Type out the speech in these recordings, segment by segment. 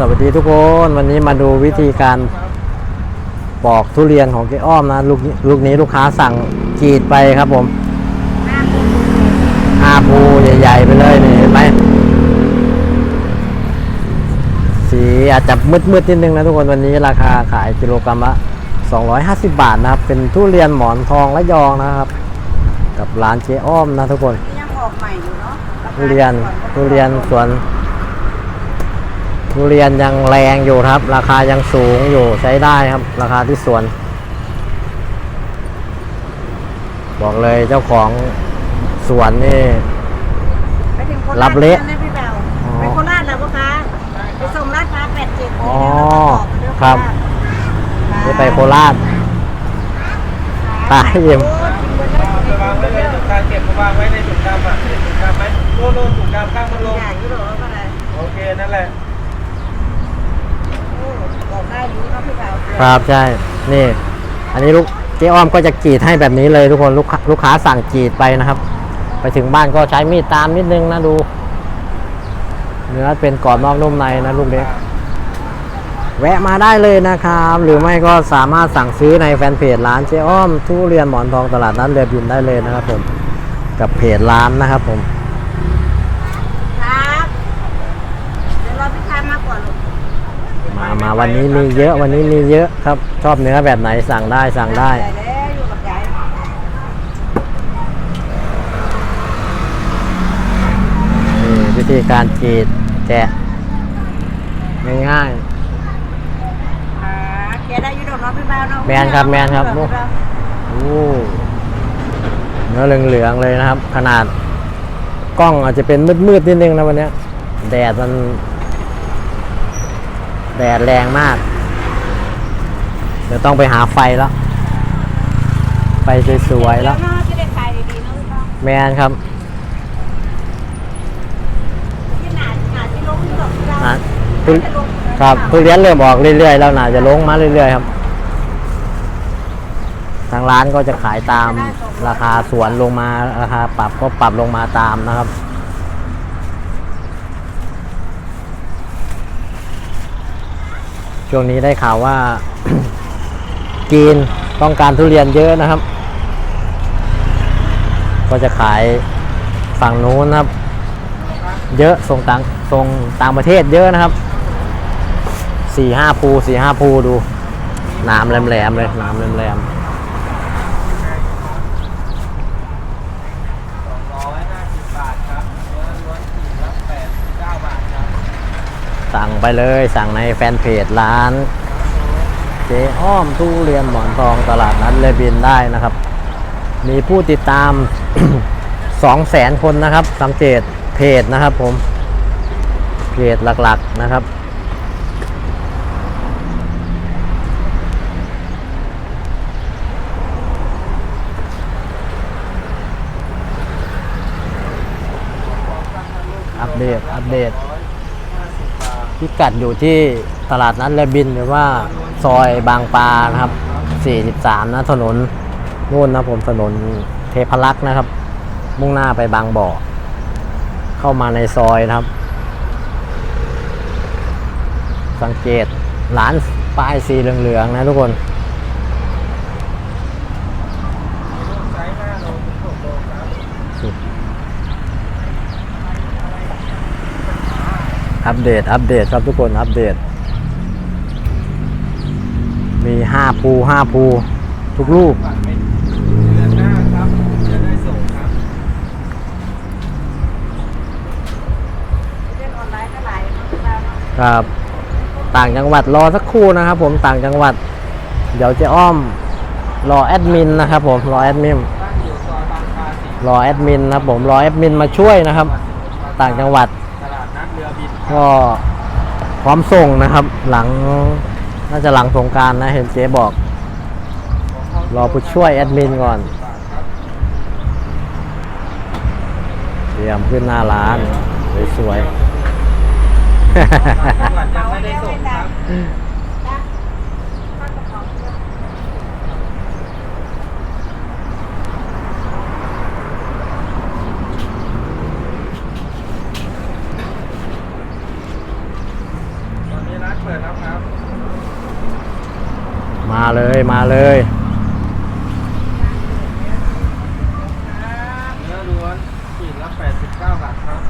สวัสดีทุกคนวันนี้มาดูวิธีการปอกทุเรียนของเจ๊อ้อมนะลูกนี้ลูกนี้ลูกค้าสั่งกรีดไปครับผมห้าภูใหญ่ ๆ ไปเลยนี่เห็นไหมสีอาจจะมืดๆนิดนึงนะทุกคนวันนี้ราคาขายกิโลกรัมละ250 บาทนะครับ เป็นทุเรียนหมอนทองและยองนะครับ กับร้านเจ๊อ้อมนะทุกคนยังออกใหม่อยู่เนาะาคาทุเรียนก่อทุเรียนสวน ทุเรียนยังแรงอยู่ครับ ราคายังสูงอยู่ใช้ได้ครับ ราคาที่สวน บอกเลยเจ้าของสวนนี่ ไปถึงโครัราชบเละนะพี่เบลอ๋อไปโคราชแล้วปะคะไปส่งราชพร้าวแปดเจ็ดอ๋อนี่นะครับแล้วก็ต่อจะไปโคราชตายเยี่ยมไปวางไว้ในถุงกางเก็บมาวางไว้ในถุงดำอะเห็นถุงดำไหมโน่นโน่นถุงดำข้างมันลง อย่างนี้เหรอว่าอะไร โอเค นั่นแหละ โอ้บอกได้อยู่เนาะพี่เบล ครับใช่ นี่ อันนี้ลูกเจ๊อ้อมก็จะกรีดให้แบบนี้เลยทุกคนลูกค้าลูกค้าสั่งกรีดไปนะครับ ไปถึงบ้านก็ใช้มีดตามนิดนึงนะดู เนื้อเป็นกรอบนอกนุ่มในนะลูกเล็กแวะมาได้เลยนะครับ หรือไม่ก็สามารถสั่งซื้อในแฟนเพจร้านเจ๊อ้อมทุเรียนหมอนทองตลาดนัดเรือบินได้เลยนะครับผมกับเพจร้านนะครับผม ครับ เดี๋ยวรอพี่ชายมาก่อนลูก มามาวันนี้มีเยอะวันนี้มีเยอะครับ ชอบเนื้อแบบไหนสั่งได้สั่งได้ได้แล้วอยู่กับยายนี่วิธีการกรีดแกะง่ายอ่าแกได้อยู่ดอกเนาะพี่เบลเนาะแมนครับแมนครับพี่เาๆโอ้เนื้อเหลืองๆเลยนะครับ ขนาดกล้องอาจจะเป็นมืดๆนิดนึงนะวันเนี้ยแดดมัน แดดแรงมาก เดี๋ยวต้องไปหาไฟแล้ว ไฟสวยๆแล้วเนาะจะได้ขายดีๆเนาะพี่เบลแมนครับที่หนาหนาที่ลงดอกพี่เบลนะทุจะลงครับทุเรียนเริ่มออกเรื่อยๆ แล้วน่าจะลงมาเรื่อยๆครับ ทางร้านก็จะขายตามราคาสวนลงมาราคาปรับก็ปรับลงมาตามนะครับ ช่วงนี้ได้ข่าวว่า จีนต้องการทุเรียนเยอะนะครับ ก็จะขายฝั่งนู้นนะครับ เยอะส่งต่างส่งต่างประเทศเยอะนะครับสี่ห้าภูสี่ห้าภูดูน้ำแหลมๆเลยน้ำแหลมๆ บาทครับเนื้อล้วนขีดละ89 บาทครับ ๆ สั่งไปเลยสั่งในแฟนเพจร้าน เจ๊อ้อมทุเรียนหมอนทองตลาดนัดเลยบินได้นะครับ มีผู้ติดตาม2 0 0แสนคนนะครับสังเกตเพจนะครับผม เพจหลักๆนะครับอัปเดต อัปเดต พิกัดอยู่ที่ตลาดนัดแลบินหรือว่าซอยบางปลานะครับ 43 นะถนนนู่นนะผมถนนเทพรักษ์นะครับ มุ่งหน้าไปบางบ่อ เข้ามาในซอยนะครับ สังเกตร้านป้ายสีเหลืองๆนะทุกคน ไซส์5โลถึง6โลครับ อัปเดต อัปเดตครับทุกคน อัปเดต มี5ภู5ภูห้าครับจะได้ส่งครับเล่นออนไลน์ก็หลายเนาะพี่เบลเนาะครับ ต่างจังหวัดรอสักครู่นะครับ ผมต่างจังหวัด เดี๋ยวจะอ้อม รอแอดมินนะครับ ผมรอแอดมินรอแอดมินนะครับผมรอแอดมินมาช่วยนะครับ ต่างจังหวัด ก็พร้อมส่งนะครับ หลังน่าจะหลังสงการนะเห็นเจ๊บอก รอผู้ช่วยแอดมินก่อน เตรียมขึ้นหน้าร้านสวยจังหวัดยังไม่ได้ส่งครับ จ้ะข้าวกระเพราเพื่อน ตอนนี้ เปิดแล้วครับ มาเลยมาเลยเนื้อล้วนขีดละ89 บาทครับ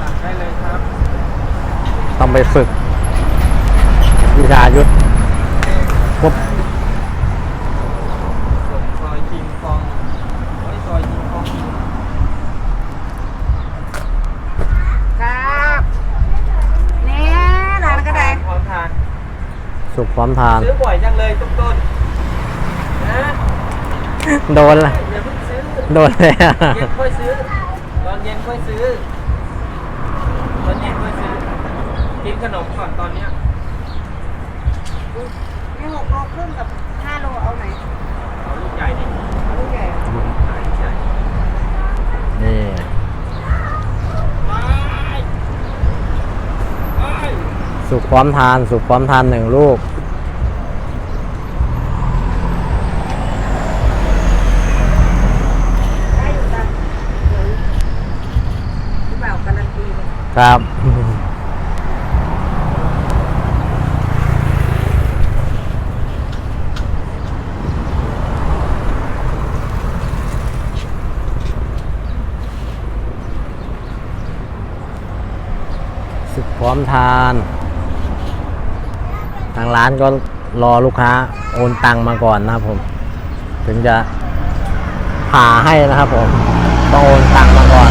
สั่งได้เลยครับ ต้องไปฝึกวิชายุทธปุ๊บ ส่งซอยคิงคองโอ้ยซอยคิงคอง ครับเนี่ยร้านก็ได้ พร้อมทาน สุกพร้อมทาน ซื้อบ่อยจังเลยทุกต้นนะโดนละอย่าเพิ่งซื้อโดนเลยอะเย็นค่อยซื้อ ตอนเย็นค่อยซื้อ ตอนเย็นค่อยซื้อ กินขนมก่อนตอนเนี้ยนี่หกโลครึ่งกับห้าโลเอาไหนเอาลูกใหญ่ดิเอาลูกใหญ่ขายลูกใหญ่นี่สุกพร้อมทาน สุกพร้อมทานหนึ่งลูก ได้อยู่จ้ะเดี๋ยวพี่บ่าวการันตีเลย ครับสุกพร้อมทาน ทางร้านก็รอลูกค้าโอนตังมาก่อนนะครับผม ถึงจะผ่าให้นะครับผม ต้องโอนตังมาก่อน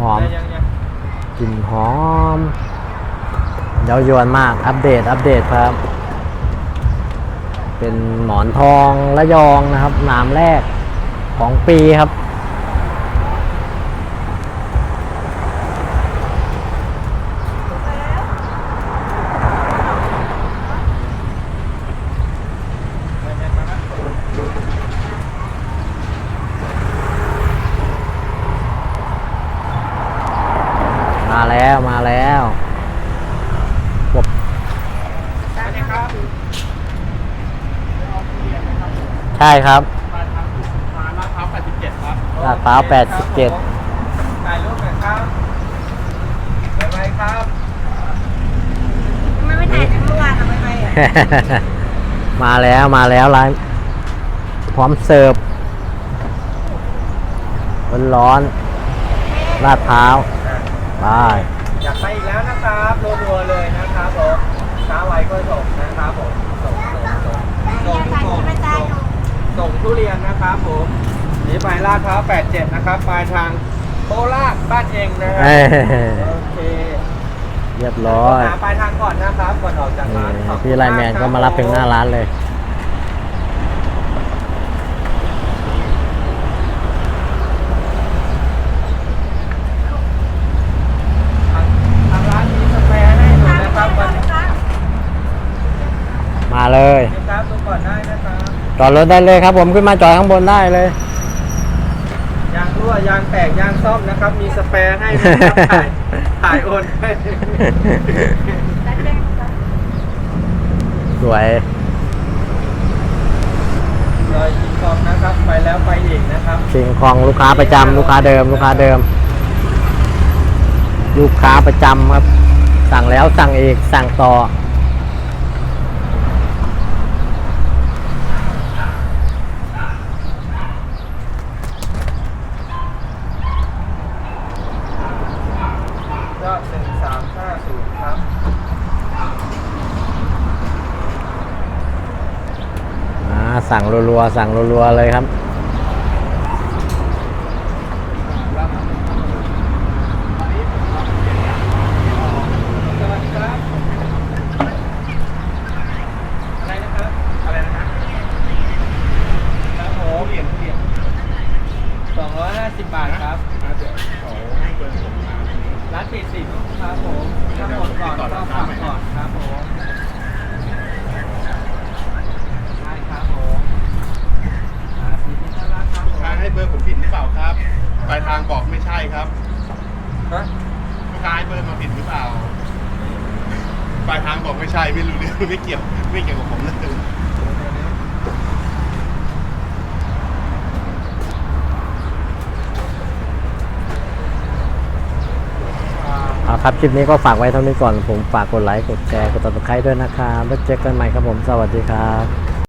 หอม ได้ยังยัง กลิ่นหอมเย้ายวนมาก อัปเดต อัปเดตครับ เป็นหมอนทองระยองนะครับนามแรกของปีครับ ได้ยังมาครับ มาแล้วมาแล้วบ จ้าครับ ใช่ครับมาทำมาลาดพร้าว87ครับลาดพร้าวโอเค87ครับผมถ่ายรูปหน่อยครับบ๊ายบายครับทำไมไม่ถ่ายจากเมื่อวานทำไมไปอะมาแล้วมาแล้วร้านพร้อมเสิร์ฟร้อนๆลาดพร้าวไปอยากไปอีกแล้วนะครับรัวๆเลยนะครับผมช้าไวก็ส่งนะครับผมส่งส่งส่งส่งส่งส่ง ส่งทุเรียนนะครับผมนี่ไปลาดพร้าว87 นะครับ ปลายทางโคราชบ้านเองนะครัเอ้ยโอเคเรียบร้อยหาปลายทางก่อนนะครับก่อนออกจากนี่ร้านขอบคุณพี่ไลน์แมนก็มารับถึงหน้าร้านเลย ทางทางร้านมีสแปรให้หนูนะครับวันนี้ มาเลย ครับดูก่อนได้นะครับ จอดรถได้เลยครับ ผมขึ้นมาจอดข้างบนได้เลย ยางรั่วยางแตกยางซ่อมนะครับ มีสแปรให้นะครับถ่ายถ่ายโอนให้สวยเลยกินกองนะครับ ไปแล้วไปอีกนะครับชิงของลูกค้าประจำลูกค้าเดิม ลูกค้าเดิม ลูกค้าประจำครับ สั่งแล้วสั่งอีกสั่งต่อ ก็หนึ่งสามห้าศูนย์ครับ อ่าสั่ง รัวๆสั่งรัวๆเลยครับสวัสดีครับอะไรนะครับอะไรนะครับครับผมเหรียญเหรียญสองร้อยห้าสิบบาทครับร้านปิดสี่ทุ่มครับผมถ้าหมดก่อนก็ฝากก่อนครับผมได้ครับผมครับยินดีต้อนรับครับผม ทางให้เบอร์ผมผิดหรือเปล่าครับ ปลายทางบอกไม่ใช่ครับ ฮะ ลูกค้าให้เบอร์มาผิดหรือเปล่า ปลาย ปลาย ทางบอกไม่ใช่ไม่รู้เรื่องไม่เกี่ยวไม่เกี่ยวกับผมเลยเอาครับคลิปนี้ก็ฝากไว้เท่านี้ก่อนผมฝากกดไลค์กดแชร์กดติดตามด้วยนะครับแล้วเจอกันใหม่ครับผมสวัสดีครับ